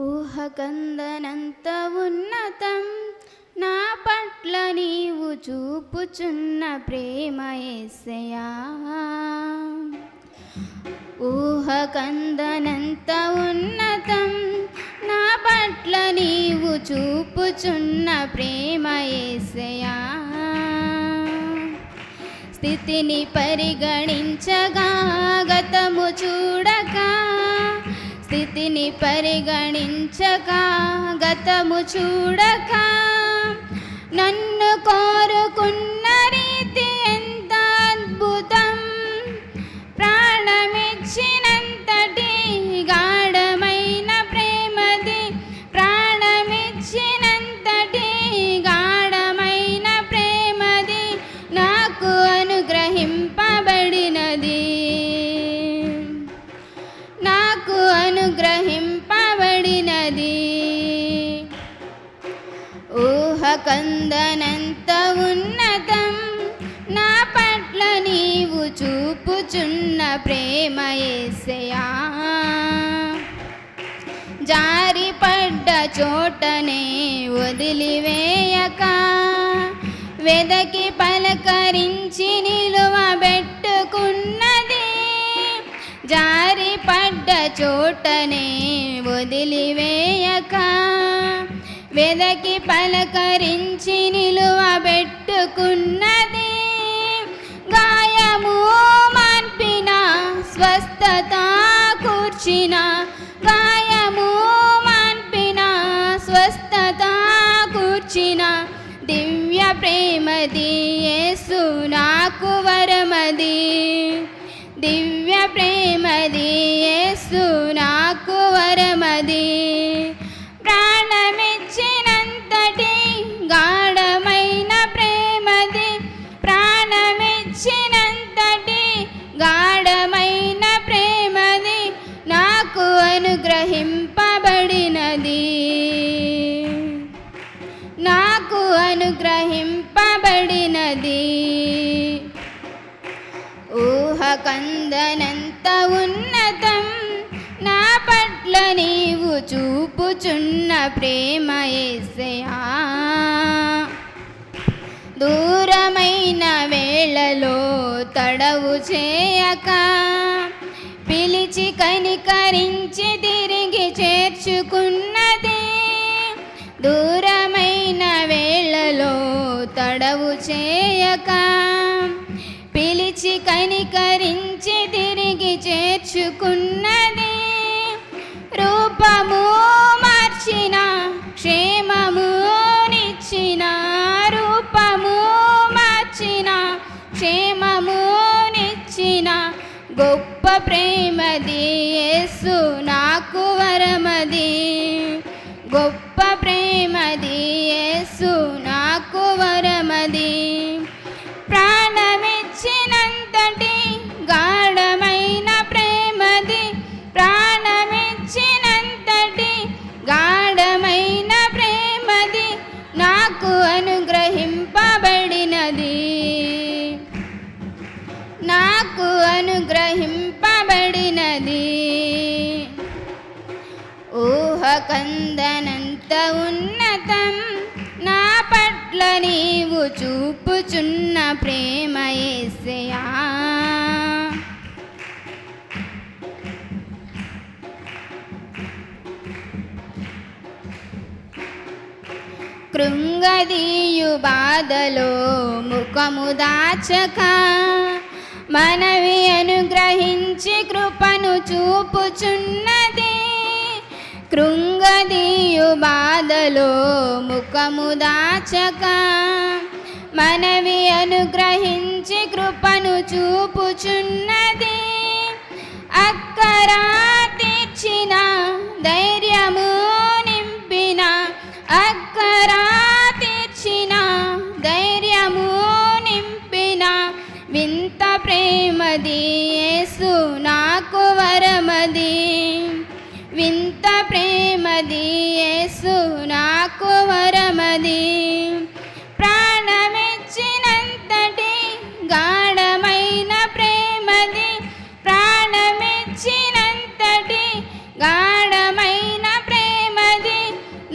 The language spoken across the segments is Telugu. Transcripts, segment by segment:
ఊహకందనంత ఉన్నతం. నా పట్ల నీవు చూపుచున్న ప్రేమ ఎస్సయా ఊహకందనంత ఉన్నతం. నా పట్ల నీవు చూపుచున్న ప్రేమ ఎస్సయా స్థితిని పరిగణించగా గతము చూడగా స్థితిని పరిగణించగా గతము చూడక. కందనంత ఉన్నతం. నా పట్ల నీవు చూపుచున్న ప్రేమ ఏసయా. జారి పడ్డ చోటనే వదిలివేయక వెదకి పలకరించి నిలువబెట్టుకున్నది జారి పడ్డ చోటనే వదిలివేయక వెదకి పలకరించి నిలువబెట్టుకున్నది గాయము మార్పిన స్వస్థత కూర్చిన. గాయము మార్పిన స్వస్థత కూర్చిన. దివ్య ప్రేమది యేసు నాకు వరమది. దివ్య ప్రేమది యేసు నాకు వరమది. నాకు అనుగ్రహింపబడినది. ఊహకందనంత ఉన్నతం నా పట్ల నీవు చూపుచున్న ప్రేమ ఏసయా. దూరమైన వేళలో తడవు చేయక పిలిచి కనికరించి తిరిగి చేర్చుకున్నది. దూరమైన వేళలో తడవు చేయక పిలిచి కనికరించి తిరిగి చేర్చుకున్నది. రూపము మార్చిన క్షేమము నిచ్చిన రూపము మార్చిన క్షేమము నిచ్చిన గొప్ప ప్రేమది యేసు నాకు వరమది. గొప్ప ప్రేమది యేసు నాకు వరమది. నాకు అనుగ్రహింపబడినది. ఊహకందనంత ఉన్నతం నా పట్ల నీవు చూపుచున్న ప్రేమ ఏసయా కృంగదీయు బాధలో ముఖము దాచక మనవి అనుగ్రహించి కృపను చూపుచున్నది. కృంగదీయు బాధలో ముఖము దాచక మనవి అనుగ్రహించి కృపను చూపుచున్నది. అక్కరా వరమది యేసు నాకు వరమది. వింత ప్రేమది యేసు నాకు వరమది. ప్రాణమిచ్చినంతటి గాఢమైన ప్రేమది ప్రాణమిచ్చినంతటి గాఢమైన ప్రేమది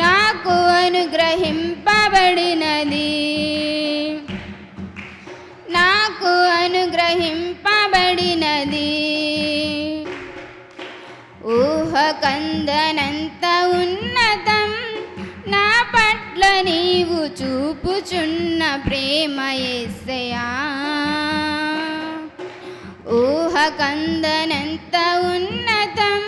నాకు అనుగ్రహిం గృహకందనంత ఉన్నతం నా పట్ల నీవు చూపుచున్న ప్రేమ ఎస్సయా ఊహకందనంత ఉన్నతం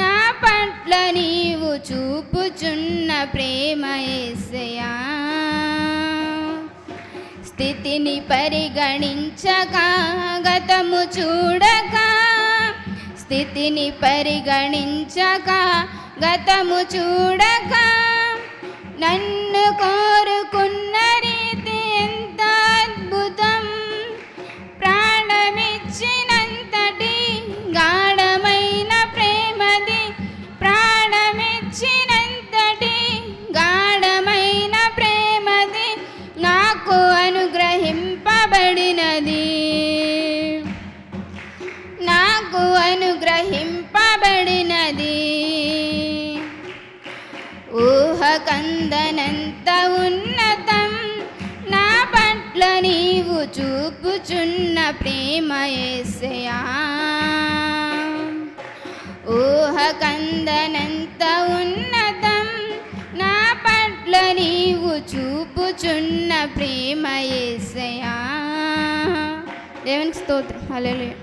నా పట్ల నీవు చూపుచున్న ప్రేమ ఎస్సయా స్థితిని పరిగణించక గతము చూడ స్థితిని పరిగణించగా గతము చూడగా నన్ను కోరుకున్న ఊహ కందనంత ఉన్నతం నా పట్ల నీవు చూపుచున్న ప్రేమ ఏసయా ఊహ కందనంత ఉన్నతం నా పట్ల నీవు చూపుచున్న ప్రేమ ఏసయా దేవునికి స్తోత్రం. హల్లెలూయా.